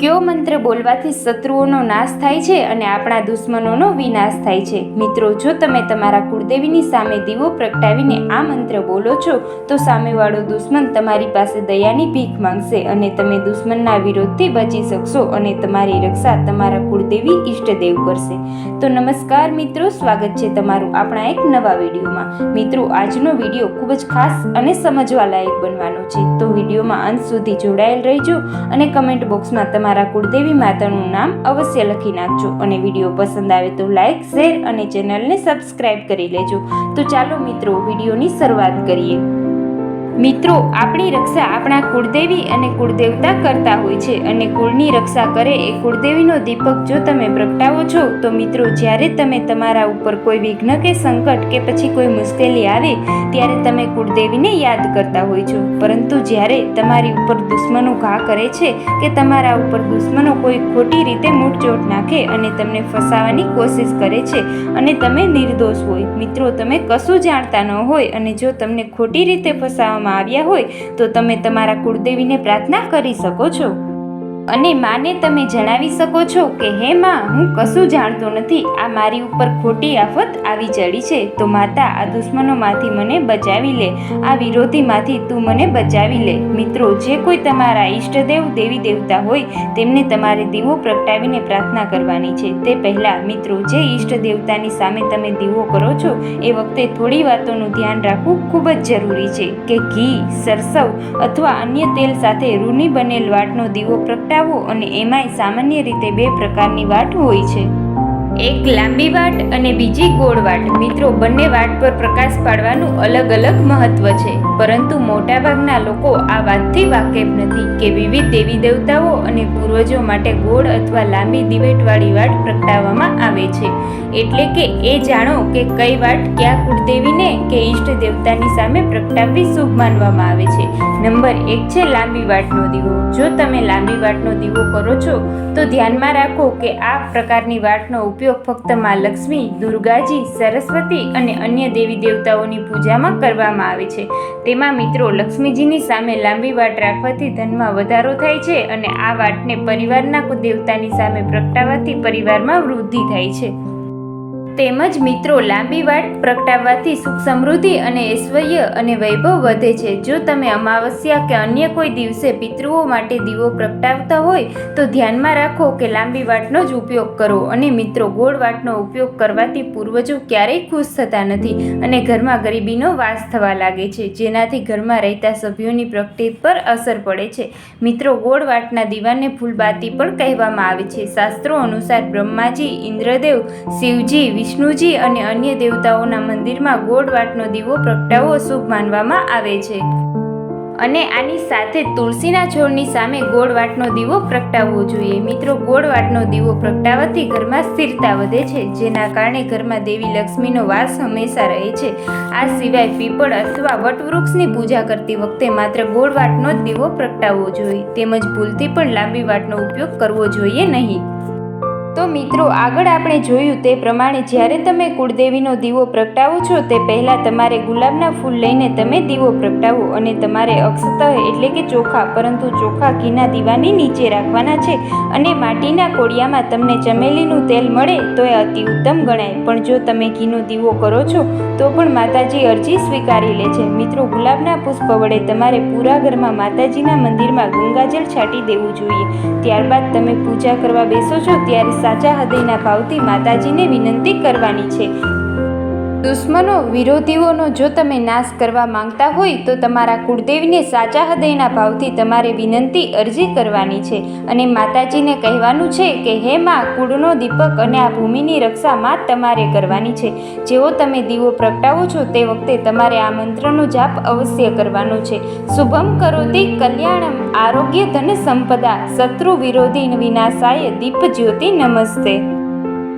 કયો મંત્ર બોલવાથી શત્રુઓનો નાશ થાય છે અને આપણા દુશ્મનોનો વિનાશ થાય છે? મિત્રો, જો તમે તમારા કુળદેવીની સામે દીવો પ્રગટાવીને આ મંત્ર બોલો છો, તો સામેવાળો દુશ્મન તમારી પાસે દયાની ભીખ માંગશે અને તમે દુશ્મનના વિરોધથી બચી શકશો અને તમારી રક્ષા તમારા કુળદેવી ઈષ્ટદેવ કરશે. તો નમસ્કાર મિત્રો, સ્વાગત છે તમારું આપણા એક નવા વિડીયોમાં. મિત્રો, આજનો વીડિયો ખૂબ જ ખાસ અને સમજવા લાયક બનવાનો છે. તો વિડીયોમાં અંત સુધી જોડાયેલ રહેજો અને કમેન્ટ બોક્સમાં તમારા કુળદેવી માતાનું નામ અવશ્ય લખી નાખજો. અને વીડિયો પસંદ આવે તો લાઈક, શેર અને ચેનલને સબસ્ક્રાઈબ કરી લેજો. તો ચાલો મિત્રો, વિડીયોની શરૂઆત કરીએ. મિત્રો, આપણી રક્ષા આપણા કુળદેવી અને કુળદેવતા કરતા હોય છે અને કુળની રક્ષા કરે એ કુળદેવીનો દીપક જો તમે પ્રગટાવો છો, તો મિત્રો, જ્યારે તમે તમારા ઉપર કોઈ વિઘ્ન કે સંકટ કે પછી કોઈ મુશ્કેલી આવે, ત્યારે તમે કુળદેવીને યાદ કરતા હોય છો. પરંતુ જ્યારે તમારી ઉપર દુશ્મનો ઘા કરે છે કે તમારા ઉપર દુશ્મનો કોઈ ખોટી રીતે મૂઠચોટ નાખે અને તમને ફસાવાની કોશિશ કરે છે અને તમે નિર્દોષ હોય, મિત્રો, તમે કશું જાણતા ન હોય અને જો તમને ખોટી રીતે ફસાવામાં આવ્યા હોય તો તમે તમારા કુળદેવીને પ્રાર્થના કરી શકો છો. અને માને તમે જણાવી શકો છો કે હે માં, હું કશું જાણતો નથી. આ મારી ઉપર ખોટી આફત આવી ચડી છે. તો માતા, આ દુશ્મનોમાંથી મને બચાવી લે. આ વિરોધીમાંથી તું મને બચાવી લે. મિત્રો, જે કોઈ તમારા ઈષ્ટદેવ, દેવી દેવતા હોય, તેમને તમારે દીવો પ્રગટાવીને પ્રાર્થના કરવાની છે. તે પહેલાં, મિત્રો, જે ઈષ્ટ દેવતાની સામે તમે દીવો કરો છો, એ વખતે થોડી વાતોનું ધ્યાન રાખવું ખૂબ જ જરૂરી છે કે ઘી, સરસવ અથવા અન્ય તેલ સાથે રૂની બનેલ વાટનો દીવો પ્રગટાવો અને એમાંય સામાન્ય રીતે બે પ્રકારની વાટ હોય છે. એક લાંબી વાટ અને બીજી ગોળ વાટ. મિત્રો, બંને વાટ પર પ્રકાશ પાડવાનું અલગ અલગ મહત્વ છે. પરંતુ મોટાભાગના લોકો આ વાતથી વાકેફ નથી કે વિવિધ દેવી દેવતાઓ અને પૂર્વજો માટે ગોળ અથવા લાંબી દિવેટવાળી વાટ પ્રગટાવવામાં આવે છે. એટલે કે એ જાણો કે કઈ વાટ ક્યાં કુળદેવીને કે ઈષ્ટ દેવતાની સામે પ્રગટાવવી શુભ માનવામાં આવે છે. નંબર એક છે લાંબી વાટનો દીવો. જો તમે લાંબી વાટનો દીવો કરો છો, તો ધ્યાનમાં રાખો કે આ પ્રકારની વાટનો ઉપયોગ ફક્તમાં લક્ષ્મી, દુર્ગાજી, સરસ્વતી અને અન્ય દેવી દેવતાઓની પૂજામાં કરવામાં આવે છે. તેમાં મિત્રો લક્ષ્મીજીની સામે લાંબી વાટ રાખવાથી ધનમાં વધારો થાય છે અને આ વાટને પરિવારના દેવતાની સામે પ્રગટાવવાથી પરિવારમાં વૃદ્ધિ થાય છે. તેમજ મિત્રો લાંબી વાટ પ્રગટાવવાથી સુખ સમૃદ્ધિ અને ઐશ્વર્ય અને વૈભવ વધે છે. જો તમે અમાવસ્યા કે અન્ય કોઈ દિવસે પિતૃઓ માટે દીવો પ્રગટાવતા હોય, તો ધ્યાનમાં રાખો કે લાંબી વાટનો જ ઉપયોગ કરો અને મિત્રો, ગોળ વાટનો ઉપયોગ કરવાથી પૂર્વજો ક્યારેય ખુશ થતા નથી અને ઘરમાં ગરીબીનો વાસ થવા લાગે છે, જેનાથી ઘરમાં રહેતા સભ્યોની પ્રગતિ પર અસર પડે છે. મિત્રો, ગોળ વાટના દીવાને ફૂલબાતી પણ કહેવામાં આવે છે. શાસ્ત્રો અનુસાર બ્રહ્માજી, ઇન્દ્રદેવ, શિવજી વિષ્ણુજી અને અન્ય દેવતાઓના મંદિરમાં ગોળ વાટનો દીવો પ્રગટાવવો શુભ માનવામાં આવે છે. અને આની સાથે તુલસીના છોડની સામે ગોળ વાટનો દીવો પ્રગટાવવો જોઈએ. મિત્રો ગોળ વાટનો દીવો પ્રગટાવવાથી ઘરમાં સ્થિરતા વધે છે, જેના કારણે ઘરમાં દેવી લક્ષ્મીનો વાસ હંમેશા રહે છે. આ સિવાય પીપળ અથવા વટવૃક્ષની પૂજા કરતી વખતે માત્ર ગોળ વાટનો જ દીવો પ્રગટાવવો જોઈએ. તેમજ ભૂલથી પણ લાંબી વાટનો ઉપયોગ કરવો જોઈએ નહીં. તો મિત્રો, આગળ આપણે જોયું તે પ્રમાણે જ્યારે તમે કુળદેવીનો દીવો પ્રગટાવો છો, તે પહેલાં તમારે ગુલાબના ફૂલ લઈને તમે દીવો પ્રગટાવો અને તમારે અક્ષત એટલે કે ચોખા, પરંતુ ચોખા ઘીના દીવાની નીચે રાખવાના છે અને માટીના કોડિયામાં તમને ચમેલીનું તેલ મળે તો એ અતિ ઉત્તમ ગણાય. પણ જો તમે ઘીનો દીવો કરો છો, તો પણ માતાજી અરજી સ્વીકારી લે છે. મિત્રો, ગુલાબના પુષ્પ વડે તમારે પૂરા ઘરમાં માતાજીના મંદિરમાં ગંગાજળ છાંટી દેવું જોઈએ. ત્યારબાદ તમે પૂજા કરવા બેસો છો, ત્યારે સાચા હૃદયના ભાવથી માતાજીને વિનંતી કરવાની છે. દુશ્મનો વિરોધીઓનો જો તમે નાશ કરવા માંગતા હોય તો તમારા કુળદેવીને સાચા હૃદયના ભાવથી તમારે વિનંતી અરજી કરવાની છે. અને માતાજીને કહેવાનું છે કે, હે માં, કુળનો દીપક અને આ ભૂમિની રક્ષા માં તમારે કરવાની છે. જેવો તમે દીવો પ્રગટાવો છો તે વખતે તમારે આ મંત્રનો જાપ અવશ્ય કરવાનો છે. શુભમ કરોતિ કલ્યાણમ આરોગ્ય ધન સંપદા. શત્રુ વિરોધી વિનાશાય દીપ જ્યોતિ નમસ્તે.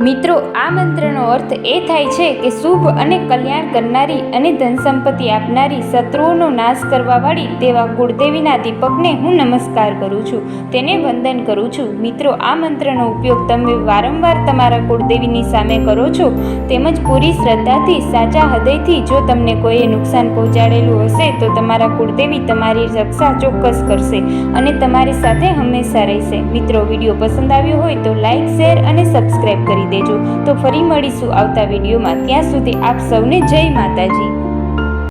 મિત્રો, આ મંત્રનો અર્થ એ થાય છે કે શુભ અને કલ્યાણ કરનારી અને ધન સંપત્તિ આપનારી શત્રુઓનો નાશ કરવાવાળી તેવા કુળદેવીના દીપકને હું નમસ્કાર કરું છું. તેને વંદન કરું છું. મિત્રો, આ મંત્રનો ઉપયોગ તમે વારંવાર તમારા કુળદેવીની સામે કરો છો, તેમજ પૂરી શ્રદ્ધાથી, સાચા હૃદયથી જો તમને કોઈએ નુકસાન પહોંચાડેલું હશે, તો તમારા કુળદેવી તમારી રક્ષા ચોક્કસ કરશે અને તમારી સાથે હંમેશા રહેશે. મિત્રો, વીડિયો પસંદ આવ્યો હોય તો લાઇક શેર અને સબસ્ક્રાઈબ કરી દેજો. તો ફરી મળીશું આવતા વિડીયોમાં. ત્યાં સુધી આપ સૌને જય માતાજી.